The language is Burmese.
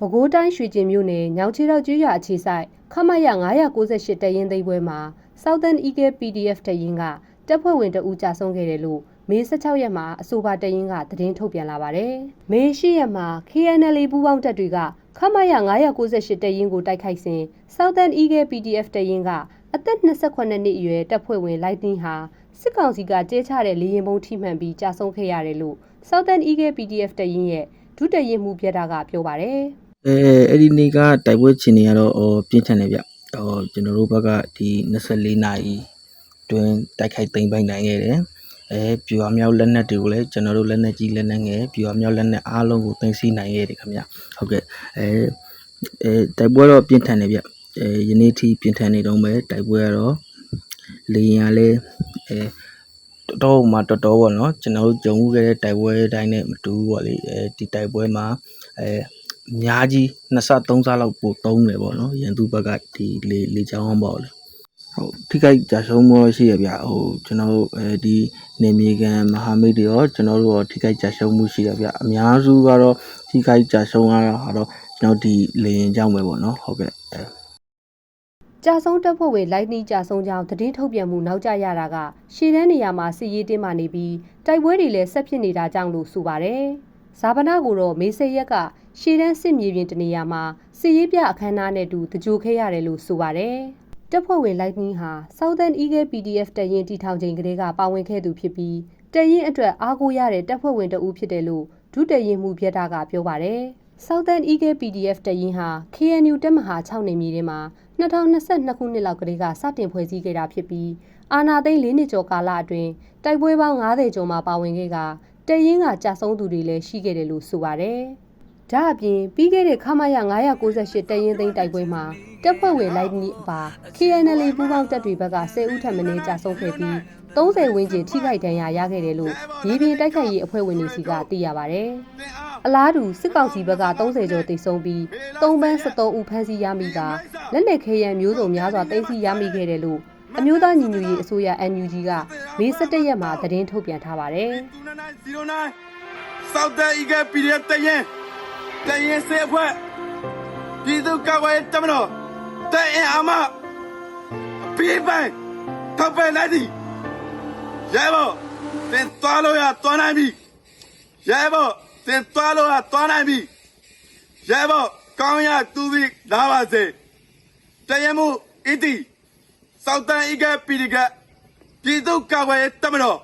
ပဲခူးတိုင်းရွှေကျင်မြို့နယ်ညောင်ချေတော့ကျွရွာအခြေဆိုင်ခမရ998တရင်သိမ်းပွဲမှာ Southern Eagle PDF တရင်ကတပ်ဖွဲ့ဝင်တဦးကြာဆုံးခဲ့တယ်လို့မေ16ရက်မှာအဆိုပါတရင်ကသတင်းထုတ်ပြန်လာပါတယ်။မေ10ရက်မှာ KNL ပူးပေါင်းတပ်တွေကခမရ998တရင်ကိုတိုက်ခိုက်စဉ် Southern Eagle PDF တရင်ကအသက်28နှစ်အရွယ်တပ်ဖွဲ့ဝင်လိုက်တင်းဟာစစ်ကောင်စီကကျဲချတဲ့လေရင်ပုံးထိမှန်ပြီးကြာဆုံးခဲ့ရတယ်လို့ Southern Eagle PDF တရင်ရဲ့ဒုတရင်မှုပြတ်တာကပြောပါတယ်။ အဲအဲ့ဒီနေ့ကတိုက်ပွဲချင်းနေရတော့ဟိုပြင်းထန်နေဗျဟိုကျွန်တော်တို့ဘက်ကဒီ24နာရီတွင်တိုက်ခိုက်သိမ်းပိုက်နိုင်ခဲ့တယ်အဲပြူအမြောက်လက်နက်တွေကိုလည်းကျွန်တော်တို့လက်နက်ကြီးလက်နက်ငယ်ပြူအမြောက်လက်နက်အားလုံးကိုသိမ်းဆည်းနိုင်ခဲ့တယ်ခင်ဗျဟုတ်ကဲ့အဲအဲတိုက်ပွဲတော့ပြင်းထန်နေဗျအဲယနေ့ထိပြင်းထန်နေတော့ပဲတိုက်ပွဲကတော့လေရင်ကလည်းအဲတော်တော်မှတော်တော်ပေါ့နော်ကျွန်တော်တို့ကြုံခဲ့တဲ့တိုက်ပွဲတိုင်းနဲ့မတူဘူးပေါ့လေအဲဒီတိုက်ပွဲမှာအဲ အများကြီးနှစ်ဆသုံးဆလောက်ပိုသုံးတယ်ပေါ့နော်ရန်သူဘက်ကဒီလေလေချောင်းပေါ့လေဟုတ်ထိခိုက်ကြဆုံးမှုရှိရဗျဟိုကျွန်တော်တို့အဲဒီနေမြေကန်မဟာမိတ်တွေရောကျွန်တော်တို့ရောထိခိုက်ကြဆုံးမှုရှိရဗျအများစုကတော့ထိခိုက်ကြဆုံးရတာကတော့ကျွန်တော်ဒီလေရင်ကြောင့်ပဲပေါ့နော်ဟုတ်ကဲ့အဲကြာဆုံးတပ်ဖွဲ့ဝင်လိုက်နီးကြာဆုံးကြောင်းသတင်းထုတ်ပြန်မှုနောက်ကျရတာကရှေ့တန်းနေရာမှာစစ်ရေးတင်းမာနေပြီးတိုက်ပွဲတွေလည်းဆက်ဖြစ်နေတာကြောင့်လို့ဆိုပါတယ်။ဇာပနာကိုတော့မေဆေရက်က ရှေ့တန်းစစ်မြေပြင်တနေရာမှာစစ်ရေးပြအခမ်းအနားနဲ့တူတကြိုခဲ့ရတယ်လို့ဆိုပါတယ်။တပ်ဖွဲ့ဝင်လိုက်နီးဟာ Southern Eagle PDF တရင်တီထောင်ချိန်ကလေးကပါဝင်ခဲ့သူဖြစ်ပြီးတရင်အတွက်အားကိုးရတဲ့တပ်ဖွဲ့ဝင်တအူးဖြစ်တယ်လို့ဒုတရင်မှုပြတ်တာကပြောပါတယ်။ Southern Eagle PDF တရင်ဟာ KNU တပ်မဟာ6နေမြေထဲမှာ2022ခုနှစ်လောက်ကလေးကစတင်ဖွဲ့စည်းခဲ့တာဖြစ်ပြီးအာနာသိန်း၄နှစ်ကျော်ကာလအတွင်းတိုက်ပွဲပေါင်း90ကျော်မှာပါဝင်ခဲ့ကတရင်ကကြာဆုံးသူတွေလည်းရှိခဲ့တယ်လို့ဆိုပါတယ်။ ဒါအပြင်ပြီးခဲ့တဲ့ခမရ998တရင်သိန်းတိုက်ပွဲမှာတပ်ဖွဲ့ဝင်လိုက်နီအပါ KNL ပူးပေါင်းတပ်တွေဘက်က10ဦးထပ်မံကြာဆုံးခဲ့ပြီး30ဝန်းကျင်ထိခိုက်ဒဏ်ရာရခဲ့တယ်လို့မြေပြင်တိုက်ခိုက်ရေးအဖွဲ့ဝင်တွေစီကသိရပါတယ်။အလားတူစစ်ကောင်စီဘက်က30ကျော်တိတ်ဆုံးပြီး3ပန်း73ဦးဖမ်းဆီးရမိကလက်နက်ခဲယံမျိုးစုံများစွာတင်စီရမိခဲ့တယ်လို့အမျိုးသားညီညွတ်ရေးအစိုးရ NUG ကမေ17ရက်မှာသတင်းထုတ်ပြန်ထားပါတယ် 0909 Southern Eagle PDF တရင် တရင်စေအဖွဲ့ပြည်သူ့ကာကွယ်ရေးတပ်မတော်တရင်အမအပြီးပိုင်းထောက်ပံ့လိုက်သည်ရဲဘော်သင်သွားလို့ရသွားနိုင်ပြီရဲဘော်သင်သွားလို့ရသွားနိုင်ပြီရဲဘော်ကောင်းရတူပြီးလာပါစေတရင်မှုအီတီ Southern Eagle PDF ပြည်သူ့ကာကွယ်ရေးတပ်မတော်